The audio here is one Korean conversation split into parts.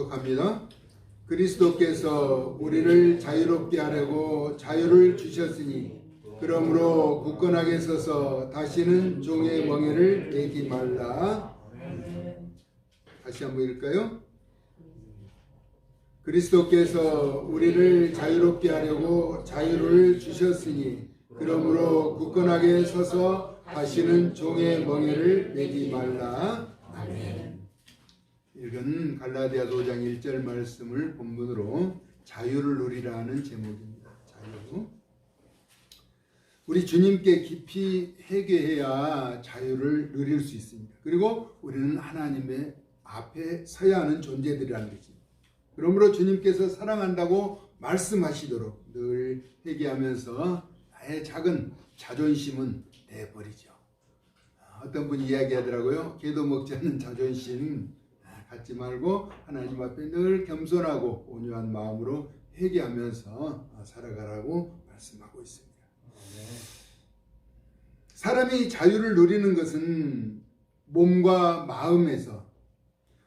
독독합니다. 그리스도께서 우리를 자유롭게 하려고 자유를 주셨으니 그러므로 굳건하게 서서 다시는 종의 멍에를 매기 말라. 다시 한번 읽을까요? 그리스도께서 우리를 자유롭게 하려고 자유를 주셨으니 그러므로 굳건하게 서서 다시는 종의 멍에를 매기 말라. 아멘. 읽은 갈라디아서 5장 1절 말씀을 본문으로 자유를 누리라는 제목입니다. 자유. 우리 주님께 깊이 회개해야 자유를 누릴 수 있습니다. 그리고 우리는 하나님의 앞에 서야 하는 존재들이라는 것입니다. 그러므로 주님께서 사랑한다고 말씀하시도록 늘 회개하면서 나의 작은 자존심은 내버리죠. 어떤 분이 이야기하더라고요. 개도 먹지 않는 자존심 갖지 말고 하나님 앞에 늘 겸손하고 온유한 마음으로 회개하면서 살아가라고 말씀하고 있습니다. 사람이 자유를 누리는 것은 몸과 마음에서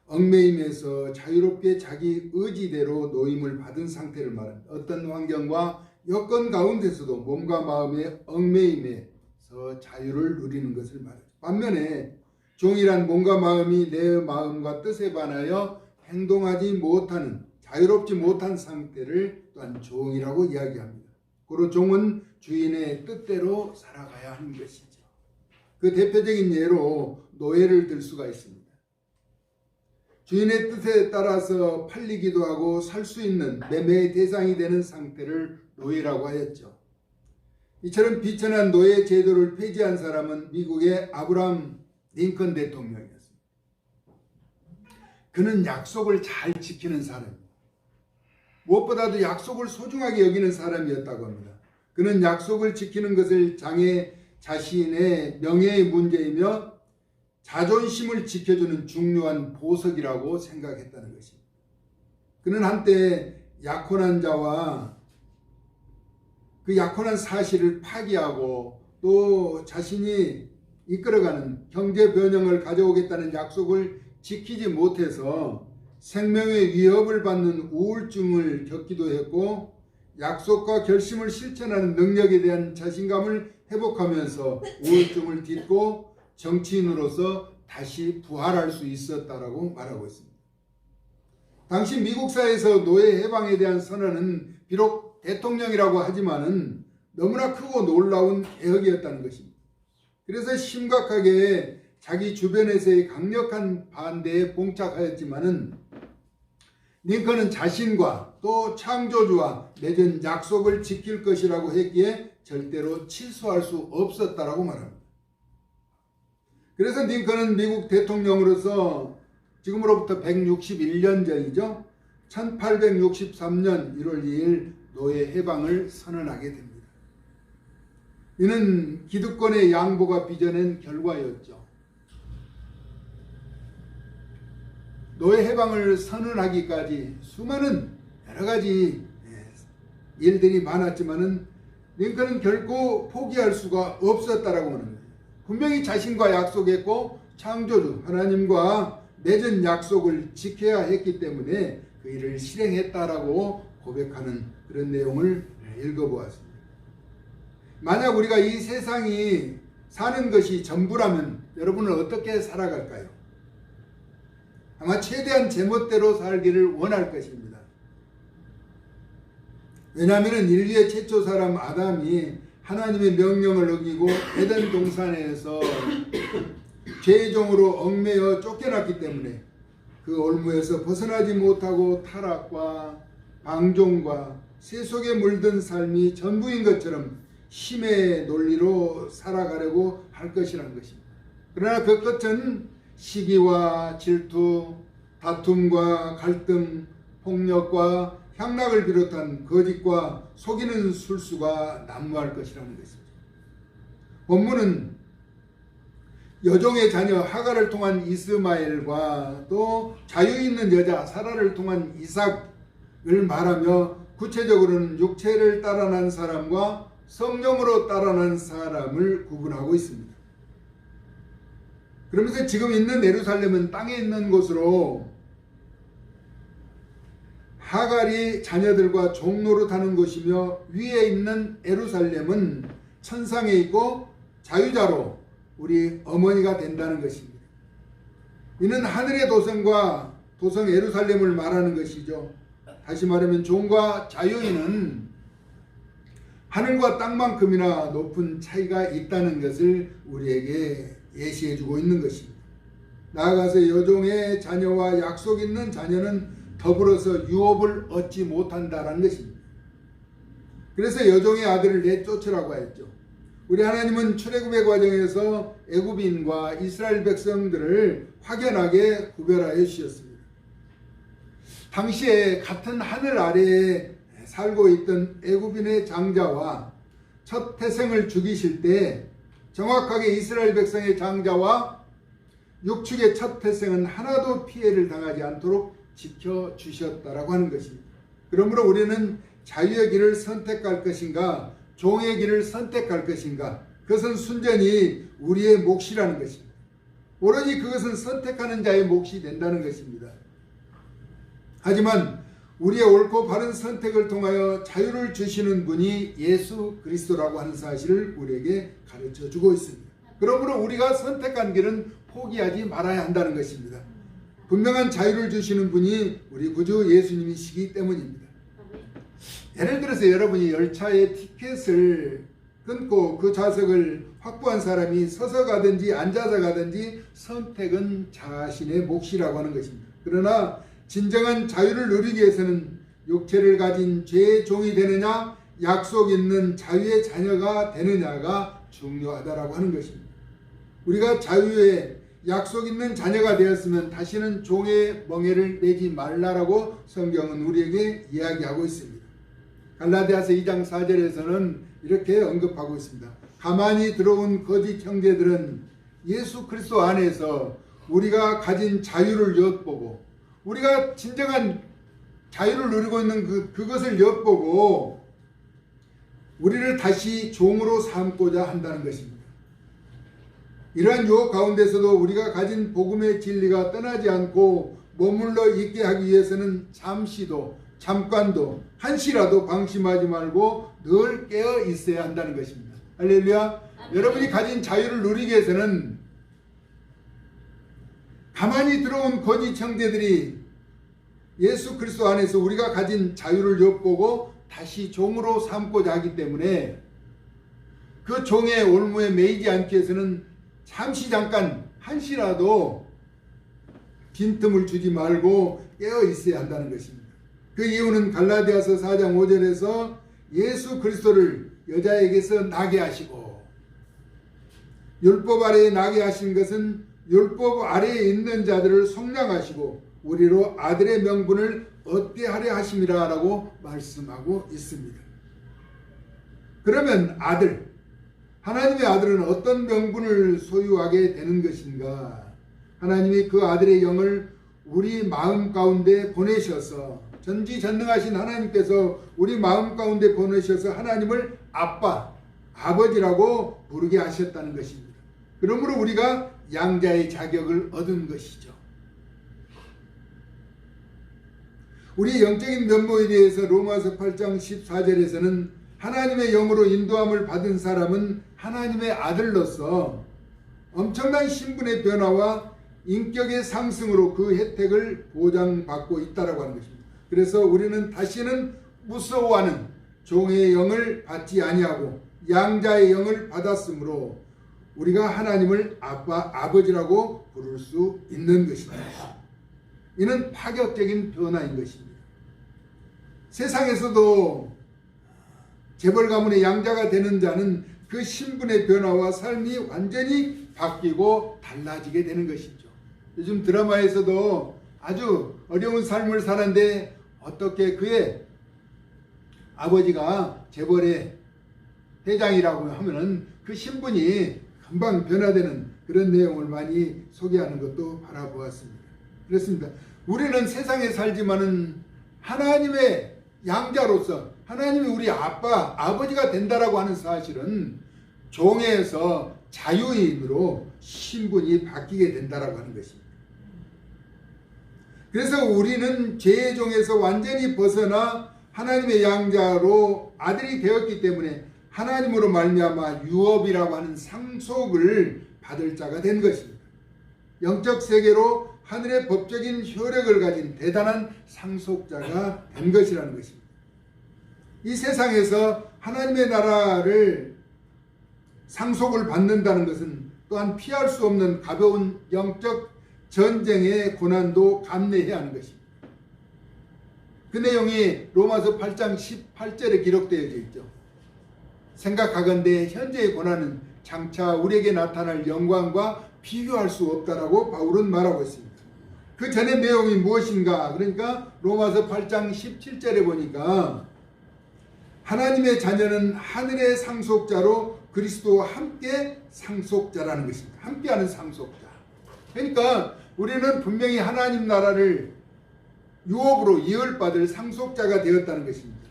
얽매임에서 자유롭게 자기 의지대로 노임을 받은 상태를 말합니다. 어떤 환경과 여건 가운데서도 몸과 마음의 얽매임에서 자유를 누리는 것을 말합니다. 반면에 종이란 몸과 마음이 내 마음과 뜻에 반하여 행동하지 못하는 자유롭지 못한 상태를 또한 종이라고 이야기합니다. 고로 종은 주인의 뜻대로 살아가야 하는 것이죠. 그 대표적인 예로 노예를 들 수가 있습니다. 주인의 뜻에 따라서 팔리기도 하고 살 수 있는 매매의 대상이 되는 상태를 노예라고 하였죠. 이처럼 비천한 노예 제도를 폐지한 사람은 미국의 아브라함 링컨 대통령이었습니다. 그는 약속을 잘 지키는 사람입니다. 무엇보다도 약속을 소중하게 여기는 사람이었다고 합니다. 그는 약속을 지키는 것을 장애 자신의 명예의 문제이며 자존심을 지켜주는 중요한 보석이라고 생각했다는 것입니다. 그는 한때 약혼한 자와 그 약혼한 사실을 파기하고 또 자신이 이끌어가는 경제 변형을 가져오겠다는 약속을 지키지 못해서 생명의 위협을 받는 우울증을 겪기도 했고 약속과 결심을 실천하는 능력에 대한 자신감을 회복하면서 우울증을 딛고 정치인으로서 다시 부활할 수 있었다라고 말하고 있습니다. 당시 미국 사회에서 노예 해방에 대한 선언은 비록 대통령이라고 하지만은 너무나 크고 놀라운 개혁이었다는 것입니다. 그래서 심각하게 자기 주변에서의 강력한 반대에 봉착하였지만은 링컨은 자신과 또 창조주와 맺은 약속을 지킬 것이라고 했기에 절대로 취소할 수 없었다라고 말합니다. 그래서 링컨은 미국 대통령으로서 지금으로부터 161년 전이죠. 1863년 1월 2일 노예 해방을 선언하게 됩니다. 이는 기득권의 양보가 빚어낸 결과였죠. 노예 해방을 선언하기까지 수많은 여러 가지 예, 일들이 많았지만은 링컨은 결코 포기할 수가 없었다라고 하는 거예요. 분명히 자신과 약속했고 창조주 하나님과 맺은 약속을 지켜야 했기 때문에 그 일을 실행했다라고 고백하는 그런 내용을 읽어보았습니다. 만약 우리가 이 세상이 사는 것이 전부라면 여러분은 어떻게 살아갈까요? 아마 최대한 제멋대로 살기를 원할 것입니다. 왜냐하면 인류의 최초 사람 아담이 하나님의 명령을 어기고 에덴 동산에서 죄종으로 얽매여 쫓겨났기 때문에 그 올무에서 벗어나지 못하고 타락과 방종과 세 속에 물든 삶이 전부인 것처럼 힘의 논리로 살아가려고 할 것이라는 것입니다. 그러나 그 끝은 시기와 질투, 다툼과 갈등, 폭력과 향락을 비롯한 거짓과 속이는 술수가 난무할 것이라는 것입니다. 본문은 여종의 자녀 하가를 통한 이스마엘과 또 자유 있는 여자 사라를 통한 이삭을 말하며 구체적으로는 육체를 따라 난 사람과 성령으로 따라난 사람을 구분하고 있습니다. 그러면서 지금 있는 예루살렘은 땅에 있는 곳으로 하갈이 자녀들과 종로로 타는 곳이며 위에 있는 에루살렘은 천상에 있고 자유자로 우리 어머니가 된다는 것입니다. 이는 하늘의 도성과 도성 에루살렘을 말하는 것이죠. 다시 말하면 종과 자유인은 하늘과 땅만큼이나 높은 차이가 있다는 것을 우리에게 예시해 주고 있는 것입니다. 나아가서 여종의 자녀와 약속 있는 자녀는 더불어서 유업을 얻지 못한다라는 것입니다. 그래서 여종의 아들을 내쫓으라고 했죠. 우리 하나님은 출애굽의 과정에서 애굽인과 이스라엘 백성들을 확연하게 구별하여 주셨습니다. 당시에 같은 하늘 아래에 살고 있던 애굽인의 장자와 첫 태생을 죽이실 때 정확하게 이스라엘 백성의 장자와 육축의 첫 태생은 하나도 피해를 당하지 않도록 지켜 주셨다라고 하는 것입니다. 그러므로 우리는 자유의 길을 선택할 것인가 종의 길을 선택할 것인가 그것은 순전히 우리의 몫이라는 것입니다. 오로지 그것은 선택하는 자의 몫이 된다는 것입니다. 하지만 우리의 옳고 바른 선택을 통하여 자유를 주시는 분이 예수 그리스도라고 하는 사실을 우리에게 가르쳐 주고 있습니다. 그러므로 우리가 선택한 길은 포기하지 말아야 한다는 것입니다. 분명한 자유를 주시는 분이 우리 구주 예수님이시기 때문입니다. 예를 들어서 여러분이 열차의 티켓을 끊고 그 좌석을 확보한 사람이 서서 가든지 앉아서 가든지 선택은 자신의 몫이라고 하는 것입니다. 그러나 진정한 자유를 누리기 위해서는 육체를 가진 죄의 종이 되느냐 약속 있는 자유의 자녀가 되느냐가 중요하다라고 하는 것입니다. 우리가 자유의 약속 있는 자녀가 되었으면 다시는 종의 멍에를 내지 말라라고 성경은 우리에게 이야기하고 있습니다. 갈라디아서 2장 4절에서는 이렇게 언급하고 있습니다. 가만히 들어온 거짓 형제들은 예수 그리스도 안에서 우리가 가진 자유를 엿보고 우리가 진정한 자유를 누리고 있는 그, 그것을 엿보고 우리를 다시 종으로 삼고자 한다는 것입니다. 이러한 유혹 가운데서도 우리가 가진 복음의 진리가 떠나지 않고 머물러 있게 하기 위해서는 잠시도 잠깐도 한시라도 방심하지 말고 늘 깨어 있어야 한다는 것입니다. 할렐루야. 여러분이 가진 자유를 누리기 위해서는 가만히 들어온 거짓 형제들이 예수 그리스도 안에서 우리가 가진 자유를 엿보고 다시 종으로 삼고자 하기 때문에 그 종의 올무에 매이지 않기 위해서는 잠시 잠깐 한시라도 빈틈을 주지 말고 깨어 있어야 한다는 것입니다. 그 이유는 갈라디아서 4장 5절에서 예수 그리스도를 여자에게서 나게 하시고 율법 아래에 나게 하신 것은 율법 아래에 있는 자들을 속량하시고 우리로 아들의 명분을 얻게 하려 하심이라라고 말씀하고 있습니다. 그러면 아들 하나님의 아들은 어떤 명분을 소유하게 되는 것인가? 하나님이 그 아들의 영을 우리 마음 가운데 보내셔서 전지전능하신 하나님께서 우리 마음 가운데 보내셔서 하나님을 아빠, 아버지라고 부르게 하셨다는 것입니다. 그러므로 우리가 양자의 자격을 얻은 것이죠. 우리 영적인 면모에 대해서 로마서 8장 14절에서는 하나님의 영으로 인도함을 받은 사람은 하나님의 아들로서 엄청난 신분의 변화와 인격의 상승으로 그 혜택을 보장받고 있다라고 하는 것입니다. 그래서 우리는 다시는 무서워하는 종의 영을 받지 아니하고 양자의 영을 받았으므로 우리가 하나님을 아빠 아버지라고 부를 수 있는 것입니다. 이는 파격적인 변화인 것입니다. 세상에서도 재벌 가문의 양자가 되는 자는 그 신분의 변화와 삶이 완전히 바뀌고 달라지게 되는 것이죠. 요즘 드라마에서도 아주 어려운 삶을 사는데 어떻게 그의 아버지가 재벌의 회장이라고 하면은 그 신분이 금방 변화되는 그런 내용을 많이 소개하는 것도 바라보았습니다. 그렇습니다. 우리는 세상에 살지만은 하나님의 양자로서 하나님이 우리 아빠, 아버지가 된다라고 하는 사실은 종에서 자유인으로 신분이 바뀌게 된다라고 하는 것입니다. 그래서 우리는 죄의 종에서 완전히 벗어나 하나님의 양자로 아들이 되었기 때문에 하나님으로 말미암아 유업이라고 하는 상속을 받을 자가 된 것입니다. 영적 세계로 하늘의 법적인 효력을 가진 대단한 상속자가 된 것이라는 것입니다. 이 세상에서 하나님의 나라를 상속을 받는다는 것은 또한 피할 수 없는 가벼운 영적 전쟁의 고난도 감내해야 하는 것입니다. 그 내용이 로마서 8장 18절에 기록되어 있죠. 생각하건대 현재의 고난은 장차 우리에게 나타날 영광과 비교할 수 없다라고 바울은 말하고 있습니다. 그 전의 내용이 무엇인가? 그러니까 로마서 8장 17절에 보니까 하나님의 자녀는 하늘의 상속자로 그리스도와 함께 상속자라는 것입니다. 함께하는 상속자. 그러니까 우리는 분명히 하나님 나라를 유업으로 이을받을 상속자가 되었다는 것입니다.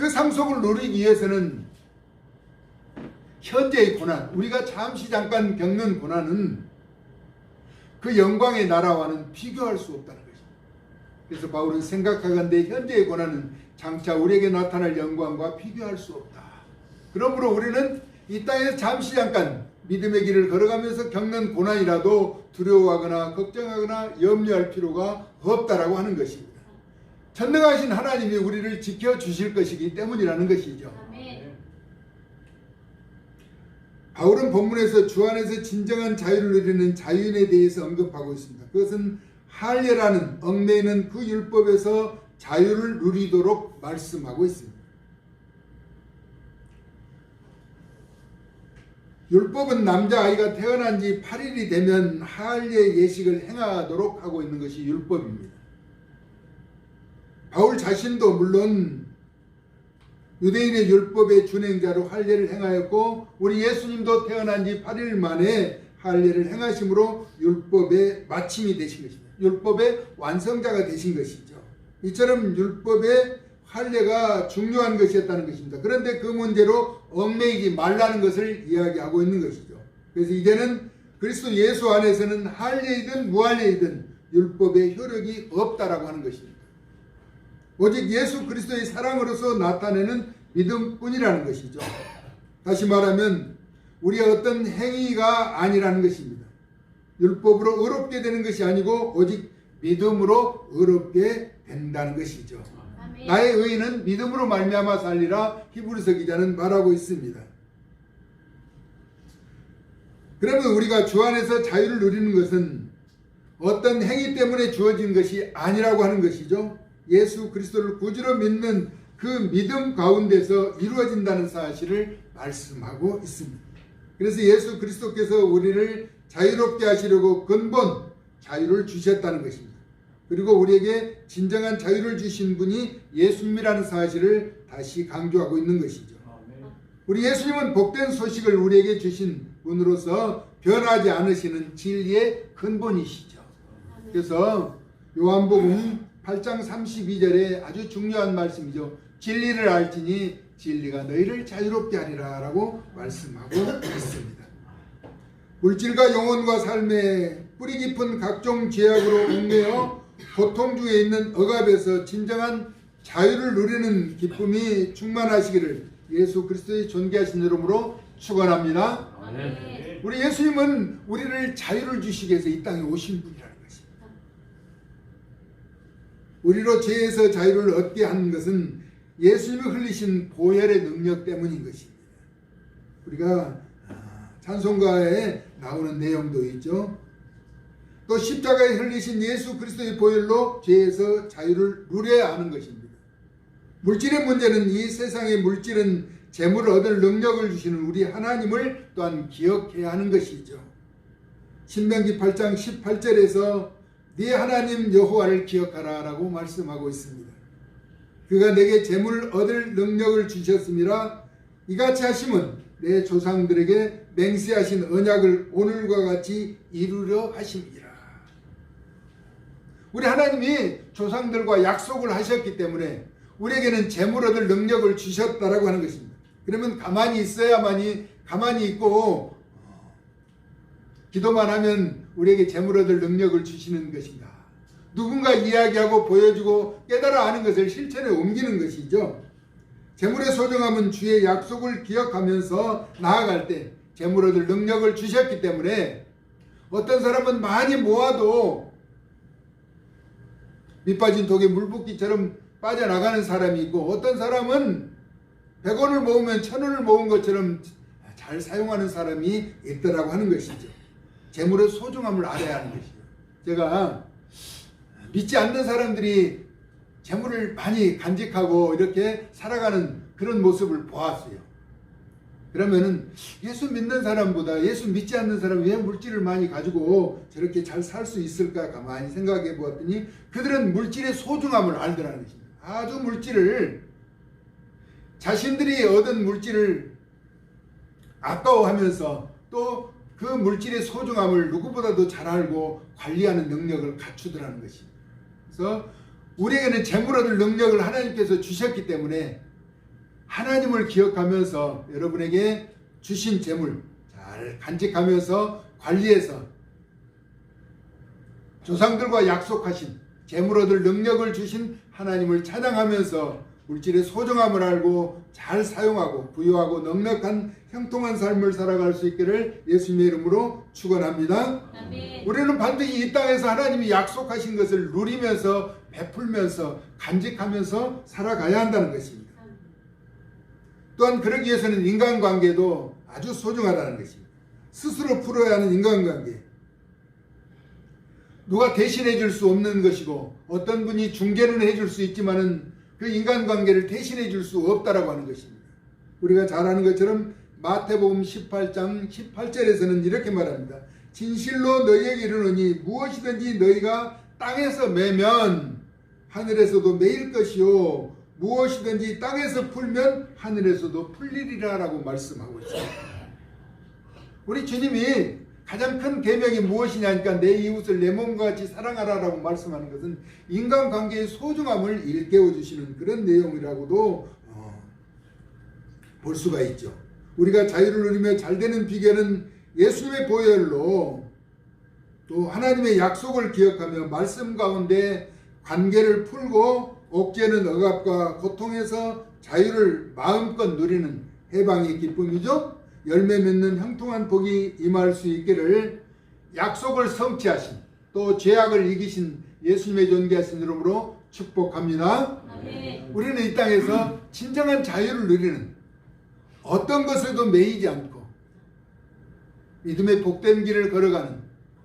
그 상속을 누리기 위해서는 현재의 고난, 우리가 잠시 잠깐 겪는 고난은 그 영광의 나라와는 비교할 수 없다는 것입니다. 그래서 바울은 생각하건대 현재의 고난은 장차 우리에게 나타날 영광과 비교할 수 없다. 그러므로 우리는 이 땅에서 잠시 잠깐 믿음의 길을 걸어가면서 겪는 고난이라도 두려워하거나 걱정하거나 염려할 필요가 없다라고 하는 것입니다. 전능하신 하나님이 우리를 지켜 주실 것이기 때문이라는 것이죠. 아멘. 바울은 본문에서 주 안에서 진정한 자유를 누리는 자유인에 대해서 언급하고 있습니다. 그것은 할례라는 얽매이는 그 율법에서 자유를 누리도록 말씀하고 있습니다. 율법은 남자아이가 태어난 지 8일이 되면 할례 예식을 행하도록 하고 있는 것이 율법입니다. 바울 자신도 물론 유대인의 율법의 준행자로 할례를 행하였고 우리 예수님도 태어난 지 8일 만에 할례를 행하심으로 율법의 마침이 되신 것입니다. 율법의 완성자가 되신 것이죠. 이처럼 율법의 할례가 중요한 것이었다는 것입니다. 그런데 그 문제로 얽매이지 말라는 것을 이야기하고 있는 것이죠. 그래서 이제는 그리스도 예수 안에서는 할례이든 무할례이든 율법의 효력이 없다라고 하는 것입니다. 오직 예수 그리스도의 사랑으로서 나타내는 믿음뿐이라는 것이죠. 다시 말하면 우리의 어떤 행위가 아니라는 것입니다. 율법으로 의롭게 되는 것이 아니고 오직 믿음으로 의롭게 된다는 것이죠. 아멘. 나의 의인은 믿음으로 말미암아 살리라 히브리서 기자는 말하고 있습니다. 그러면 우리가 주 안에서 자유를 누리는 것은 어떤 행위 때문에 주어진 것이 아니라고 하는 것이죠. 예수 그리스도를 구주로 믿는 그 믿음 가운데서 이루어진다는 사실을 말씀하고 있습니다. 그래서 예수 그리스도께서 우리를 자유롭게 하시려고 근본 자유를 주셨다는 것입니다. 그리고 우리에게 진정한 자유를 주신 분이 예수님이라는 사실을 다시 강조하고 있는 것이죠. 우리 예수님은 복된 소식을 우리에게 주신 분으로서 변하지 않으시는 진리의 근본이시죠. 그래서 요한복음 8장 32절에 아주 중요한 말씀이죠. 진리를 알지니 진리가 너희를 자유롭게 하리라 라고 말씀하고 있습니다. 물질과 영혼과 삶의 뿌리 깊은 각종 죄악으로 얽매여 고통 중에 있는 억압에서 진정한 자유를 누리는 기쁨이 충만하시기를 예수 그리스도의 존귀하신 이름으로 축원합니다. 우리 예수님은 우리를 자유를 주시기 위해서 이 땅에 오신 것입니다. 우리로 죄에서 자유를 얻게 하는 것은 예수님이 흘리신 보혈의 능력 때문인 것입니다. 우리가 아, 찬송가에 나오는 내용도 있죠. 또 십자가에 흘리신 예수 그리스도의 보혈로 죄에서 자유를 누려야 하는 것입니다. 물질의 문제는 이 세상의 물질은 재물을 얻을 능력을 주시는 우리 하나님을 또한 기억해야 하는 것이죠. 신명기 8장 18절에서 네 하나님 여호와를 기억하라라고 말씀하고 있습니다. 그가 내게 재물을 얻을 능력을 주셨음이라 이같이 하심은 내 조상들에게 맹세하신 언약을 오늘과 같이 이루려 하심이라. 우리 하나님이 조상들과 약속을 하셨기 때문에 우리에게는 재물 얻을 능력을 주셨다라고 하는 것입니다. 그러면 가만히 있어야만이 가만히 있고 기도만 하면 우리에게 재물 얻을 능력을 주시는 것인가? 누군가 이야기하고 보여주고 깨달아 아는 것을 실천에 옮기는 것이죠. 재물의 소중함은 주의 약속을 기억하면서 나아갈 때 재물 얻을 능력을 주셨기 때문에 어떤 사람은 많이 모아도 밑빠진 독에 물 붓기처럼 빠져나가는 사람이 있고 어떤 사람은 100원을 모으면 1000원을 모은 것처럼 잘 사용하는 사람이 있더라고 하는 것이죠. 재물의 소중함을 알아야 하는 것이죠. 제가 믿지 않는 사람들이 재물을 많이 간직하고 이렇게 살아가는 그런 모습을 보았어요. 그러면은 예수 믿는 사람보다 예수 믿지 않는 사람이 왜 물질을 많이 가지고 저렇게 잘 살 수 있을까 가만히 생각해 보았더니 그들은 물질의 소중함을 알더라는 것입니다. 아주 물질을 자신들이 얻은 물질을 아까워하면서 또 그 물질의 소중함을 누구보다도 잘 알고 관리하는 능력을 갖추더라는 것입니다. 그래서 우리에게는 재물 얻을 능력을 하나님께서 주셨기 때문에 하나님을 기억하면서 여러분에게 주신 재물 잘 간직하면서 관리해서 조상들과 약속하신 재물 얻을 능력을 주신 하나님을 찬양하면서 물질의 소중함을 알고 잘 사용하고 부유하고 넉넉한 형통한 삶을 살아갈 수 있기를 예수님의 이름으로 축원합니다. 우리는 반드시 이 땅에서 하나님이 약속하신 것을 누리면서 베풀면서 간직하면서 살아가야 한다는 것입니다. 또한 그러기 위해서는 인간관계도 아주 소중하다는 것입니다. 스스로 풀어야 하는 인간관계. 누가 대신해 줄 수 없는 것이고 어떤 분이 중재는 해줄 수 있지만은 그 인간관계를 대신해 줄 수 없다라고 하는 것입니다. 우리가 잘 아는 것처럼 마태복음 18장 18절에서는 이렇게 말합니다. 진실로 너희에게 이르노니 무엇이든지 너희가 땅에서 매면 하늘에서도 매일 것이요 무엇이든지 땅에서 풀면 하늘에서도 풀리리라라고 말씀하고 있습니다. 우리 주님이 가장 큰 계명이 무엇이냐니까 내 이웃을 내 몸과 같이 사랑하라라고 말씀하는 것은 인간관계의 소중함을 일깨워 주시는 그런 내용이라고도 어, 볼 수가 있죠. 우리가 자유를 누리며 잘 되는 비결은 예수님의 보혈로 또 하나님의 약속을 기억하며 말씀 가운데 관계를 풀고 옥죄는 억압과 고통에서 자유를 마음껏 누리는 해방의 기쁨이죠. 열매 맺는 형통한 복이 임할 수 있기를 약속을 성취하신 또 죄악을 이기신 예수님의 존귀하신 이름으로 축복합니다. 아멘. 우리는 이 땅에서 진정한 자유를 누리는 어떤 것에도 매이지 않고 믿음의 복된 길을 걸어가는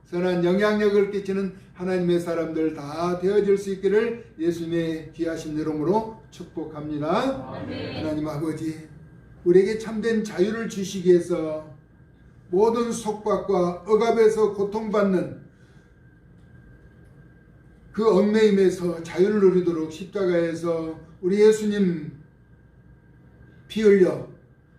선한 영향력을 끼치는 하나님의 사람들 다 되어질 수 있기를 예수님의 귀하신 이름으로 축복합니다. 아멘. 하나님 아버지, 우리에게 참된 자유를 주시기 위해서 모든 속박과 억압에서 고통받는 그 얽매임에서 자유를 누리도록 십자가에서 우리 예수님 피 흘려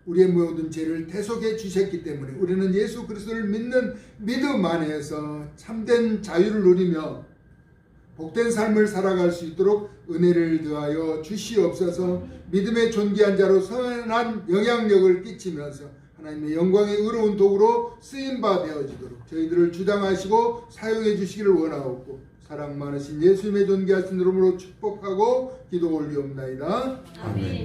우리의 모든 죄를 대속해 주셨기 때문에 우리는 예수 그리스도를 믿는 믿음 안에서 참된 자유를 누리며 복된 삶을 살아갈 수 있도록 은혜를 더하여 주시옵소서 믿음의 존귀한 자로 선한 영향력을 끼치면서 하나님의 영광의 의로운 도구로 쓰임바 되어지도록 저희들을 주장하시고 사용해 주시기를 원하옵고 사랑 많으신 예수님의 존귀하신 이름으로 축복하고 기도 올리옵나이다. 아멘.